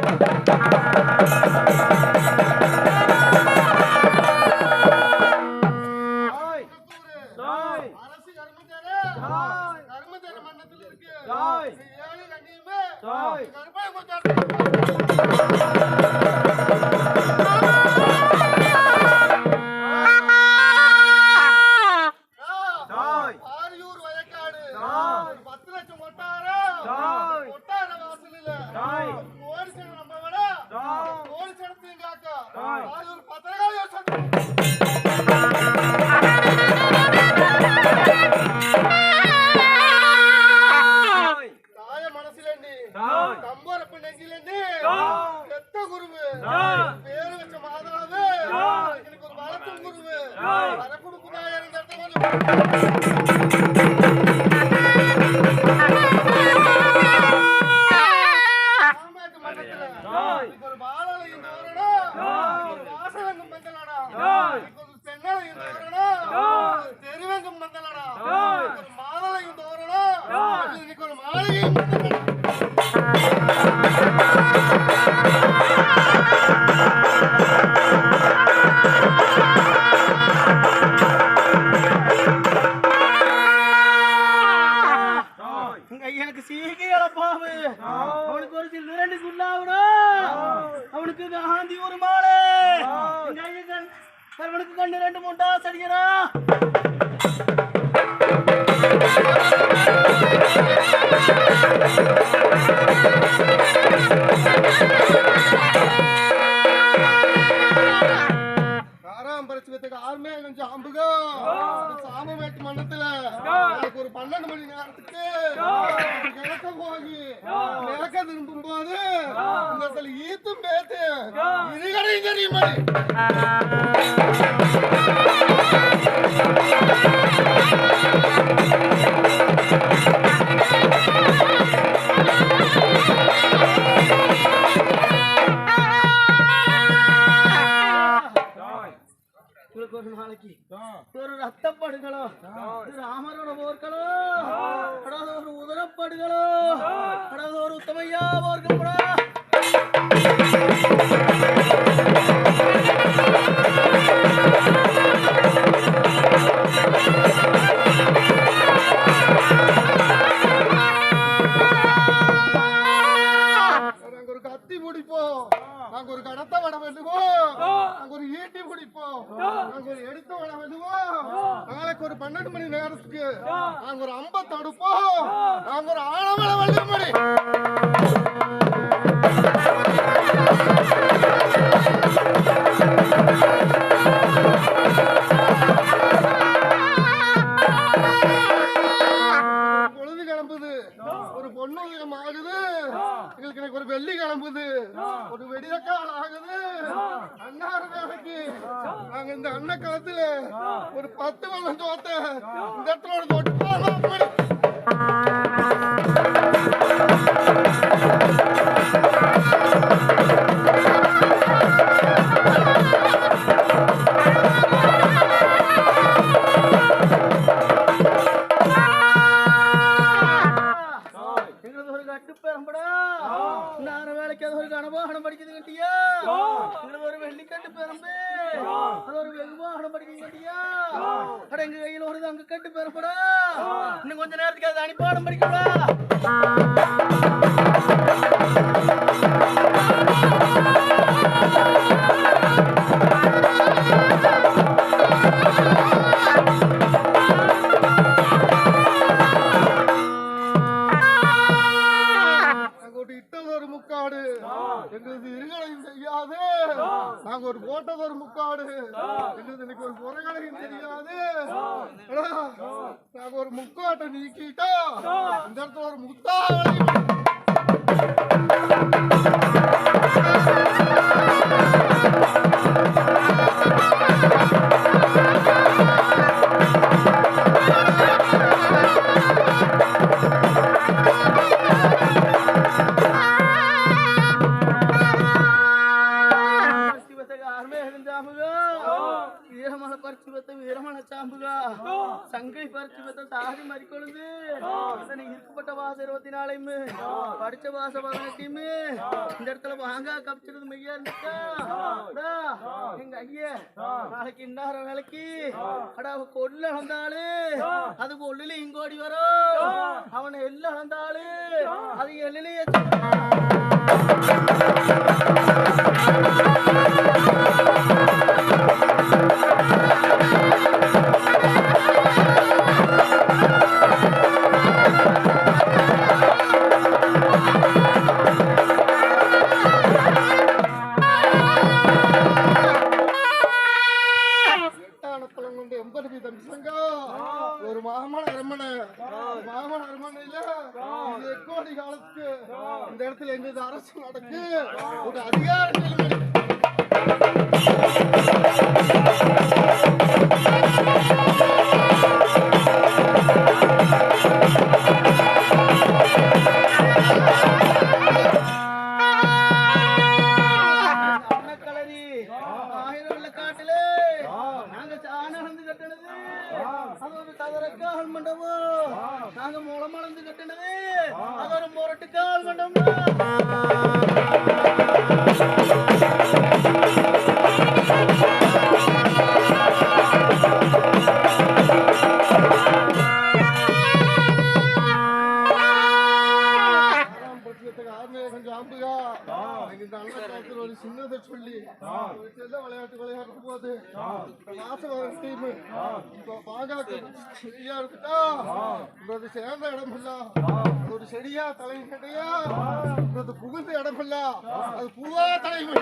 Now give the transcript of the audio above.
Thank you. フフフフフ。அவனுக்கு ஒரு சில ரெண்டு குள்ளாவணும் அவனுக்கு காந்தி ஒரு மாலை. அவனுக்கு கண்ணு ரெண்டு முண்டா சடிக்கிறா காராம் நேரத்துக்கு கிழக்க போகி. கிழக்க திரும்பும் போது இந்த இடத்துல ஈத்தும் பேத்து. இருகடையும் தெரியுமா ரத்தப்படுகளோ ராமரோட போர்களோ? ஒரு உதரப்படுகளோ? ஒரு உத்தமையா போர்களோ? ஈட்டி பிடிப்போம் நாங்க ஒரு எடுத்த வட வெல்லுவோம் நாளைக்கு ஒரு பன்னெண்டு மணி நேரத்துக்கு நாங்க ஒரு அம்ப தடுப்போம் நாங்க ஒரு ஆழமலை வெல்லுமணி ஒரு வெடியக்கால் ஆகுது. அன்னார வேலைக்கு. நாங்க இந்த அன்ன காலத்துல ஒரு பத்து வெள்ளம் தோத்த இந்த இடத்துல ஒரு தொட்டு போகலாம் எங்களுக்கு ஒரு கட்டு பெரும்படா. நார வேலைக்கு அது ஒரு கனவாகனம் படிக்குது கட்டியா? எங்களுக்கு ஒரு வெள்ளிக்கட்டு பெரும்பு. அது ஒரு வெகுவாகனம் படிக்குது கட்டியா? அட எங்க கையில ஒரு அங்க கட்டு பெரும்படா. இன்னும் கொஞ்ச நேரத்துக்கு அது அனுப்பாடம் படிக்கடா நாங்க ஒரு போட்டது ஒரு முக்காடு. எங்களுக்கு இன்னைக்கு ஒரு குறைகளையும் தெரியாது. நாங்க ஒரு முக்காட்டை நீக்கிட்டா இந்த இடத்துல ஒரு முத்தாவளையும் வீரமலை பறிச்சு வைத்த வீரமலை சாம்புகா. சங்கை பறிச்சு வைத்த சாதி மறிக்கொழுந்து இருக்கப்பட்ட வாசம் இருபத்தி நாலையுமே. படிச்ச வாசம் பதினெட்டையுமே. இந்த இடத்துல வாங்க கப்பிச்சிருது மையா இருந்துச்சா? எங்க ஐயா. நாளைக்கு இன்னார வேலைக்கு அடா அவ கொல்ல அளந்தாளு. அது கொல்லுல இங்கோடி வரும். அவனை எல்ல அளந்தாளு. அது எல்லையே எட்டானப்பழம் இந்த இடத்துல எங்க அரசு நடக்கு. ஒரு அதிகாரத்தில் நாங்க கட்டினது. அது ஒரு முரட்டுக்கால் மண்டபம் சின்னதை சொல்லி செல்ல விளையாட்டு விளையாடும் போது மாசம் வர டீம் இப்போ பாகாக்கு சரியா இருக்குதா சேர்ந்த இடம் இல்ல ஒரு செடியா தலைமை கிடையா உங்களது புகுந்த இடம் இல்ல அது பூவா தலைமை